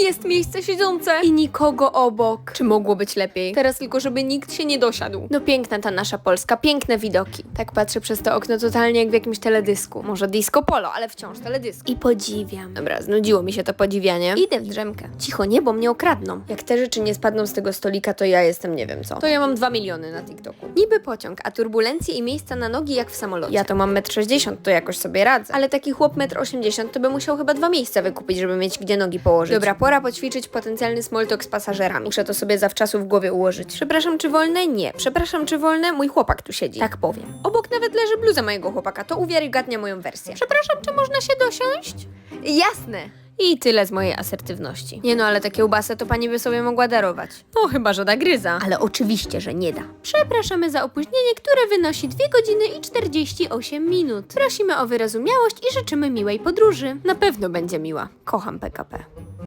Jest miejsce siedzące i nikogo obok. Czy mogło być lepiej? Teraz tylko, żeby nikt się nie dosiadł. No piękna ta nasza Polska, piękne widoki. Tak patrzę przez to okno totalnie jak w jakimś teledysku. Może disco polo, ale wciąż teledysk. I podziwiam. Dobra, znudziło mi się to podziwianie. Idę w drzemkę. Cicho, nie, bo mnie okradną. Jak te rzeczy nie spadną z tego stolika, to ja jestem nie wiem co. To ja mam 2 miliony na TikToku. Niby pociąg, a turbulencje i miejsca na nogi jak w samolocie. Ja to mam 1,60 m, to jakoś sobie radzę. Ale taki chłop 1,80 m to by musiał chyba dwa miejsca wykupić, żeby mieć gdzie nogi położyć. Dobra, pora poćwiczyć potencjalny small talk z pasażerami. Muszę to sobie zawczasu w głowie ułożyć. Przepraszam, czy wolne? Nie. Przepraszam, czy wolne? Mój chłopak tu siedzi. Tak powiem. Obok nawet leży bluza mojego chłopaka, to uwiarygadnia moją wersję. Przepraszam, czy można się dosiąść? Jasne. I tyle z mojej asertywności. Nie no, ale takie kiełbasę to pani by sobie mogła darować. No, chyba że da gryza. Ale oczywiście, że nie da. Przepraszamy za opóźnienie, które wynosi 2 godziny i 48 minut. Prosimy o wyrozumiałość i życzymy miłej podróży. Na pewno będzie miła. Kocham PKP.